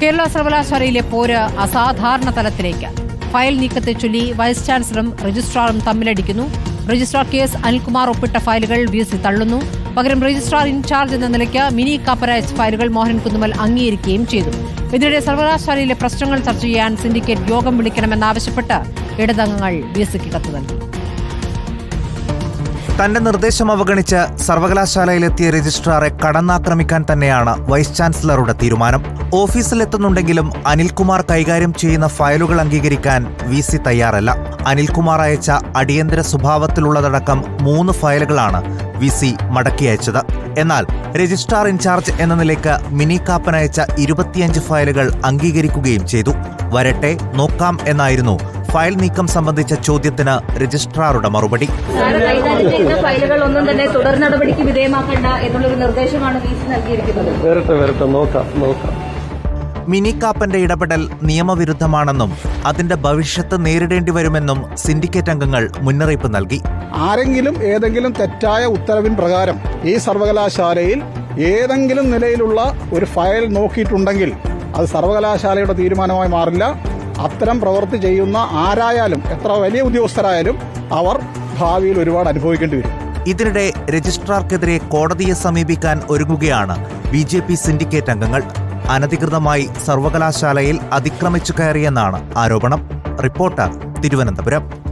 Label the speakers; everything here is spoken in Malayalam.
Speaker 1: കേരള സർവകലാശാലയിലെ പോര് അസാധാരണ തലത്തിലേക്ക്. ഫയൽ നീക്കത്തെ ചൊല്ലി വൈസ് ചാൻസലറും രജിസ്ട്രാറും തമ്മിലടിക്കുന്നു. രജിസ്ട്രാർ കെ എസ് അനിൽകുമാർ ഒപ്പിട്ട ഫയലുകൾ വി സി തള്ളുന്നു. പകരം രജിസ്ട്രാർ ഇൻചാർജ് എന്ന നിലയ്ക്ക് മിനി കാപ്പരാജ് ഫയലുകൾ മോഹൻ കുന്നുമൽ അംഗീകരിക്കുകയും ചെയ്തു. ഇതിനിടെ സർവകലാശാലയിലെ പ്രശ്നങ്ങൾ ചർച്ച ചെയ്യാൻ സിൻഡിക്കേറ്റ് യോഗം വിളിക്കണമെന്നാവശ്യപ്പെട്ട് ഇടതംഗങ്ങൾ വി സിക്ക് കത്ത് നൽകി.
Speaker 2: തന്റെ നിർദ്ദേശം അവഗണിച്ച് സർവകലാശാലയിലെത്തിയ രജിസ്ട്രാറെ കടന്നാക്രമിക്കാൻ തന്നെയാണ് വൈസ് ചാൻസലറുടെ തീരുമാനം. ഓഫീസിലെത്തുന്നുണ്ടെങ്കിലും അനിൽകുമാർ കൈകാര്യം ചെയ്യുന്ന ഫയലുകൾ അംഗീകരിക്കാൻ വി സി തയ്യാറല്ല. അനിൽകുമാർ അയച്ച അടിയന്തര സ്വഭാവത്തിലുള്ളതടക്കം മൂന്ന് ഫയലുകളാണ് വി സി മടക്കി അയച്ചത്. എന്നാൽ രജിസ്ട്രാർ ഇൻചാർജ് എന്ന നിലയ്ക്ക് മിനി കാപ്പൻ അയച്ച ഇരുപത്തിയഞ്ച് ഫയലുകൾ അംഗീകരിക്കുകയും ചെയ്തു. വരട്ടെ നോക്കാം എന്നായിരുന്നു ഫയൽ നീക്കം സംബന്ധിച്ച ചോദ്യത്തിന് രജിസ്ട്രാറുടെ മറുപടി.
Speaker 3: സാറ് ഫയലുകൾ ഒന്നും തന്നെ തുടർ നടപടിക്ക് വിധേയമാക്കണ്ട എന്നുള്ളൊരു നിർദ്ദേശമാണ് നൽകിയിരിക്കുന്നത്.
Speaker 2: മിനി കാപ്പന്റെ ഇടപെടൽ നിയമവിരുദ്ധമാണെന്നും അതിന്റെ ഭവിഷ്യത്ത് നേരിടേണ്ടി വരുമെന്നും സിൻഡിക്കേറ്റ് അംഗങ്ങൾ മുന്നറിയിപ്പ് നൽകി.
Speaker 4: ആരെങ്കിലും ഏതെങ്കിലും തെറ്റായ ഉത്തരവിൻ പ്രകാരം ഈ സർവകലാശാലയിൽ ഏതെങ്കിലും നിലയിലുള്ള ഒരു ഫയൽ നോക്കിയിട്ടുണ്ടെങ്കിൽ അത് സർവകലാശാലയുടെ തീരുമാനമായി മാറില്ല. അത്തരം പ്രവൃത്തി ചെയ്യുന്ന ആരായാലും എത്ര വലിയ ഉദ്യോഗസ്ഥരായാലും അവർ ഭാവിയിൽ ഒരുപാട് അനുഭവിക്കേണ്ടി വരും.
Speaker 2: ഇതിനിടെ രജിസ്ട്രാർക്കെതിരെ കോടതിയെ സമീപിക്കാൻ ഒരുങ്ങുകയാണ് ബി ജെ പി സിൻഡിക്കേറ്റ് അംഗങ്ങൾ. അനധികൃതമായി സർവകലാശാലയിൽ അതിക്രമിച്ചു കയറിയെന്നാണ് ആരോപണം. റിപ്പോർട്ടർ തിരുവനന്തപുരം.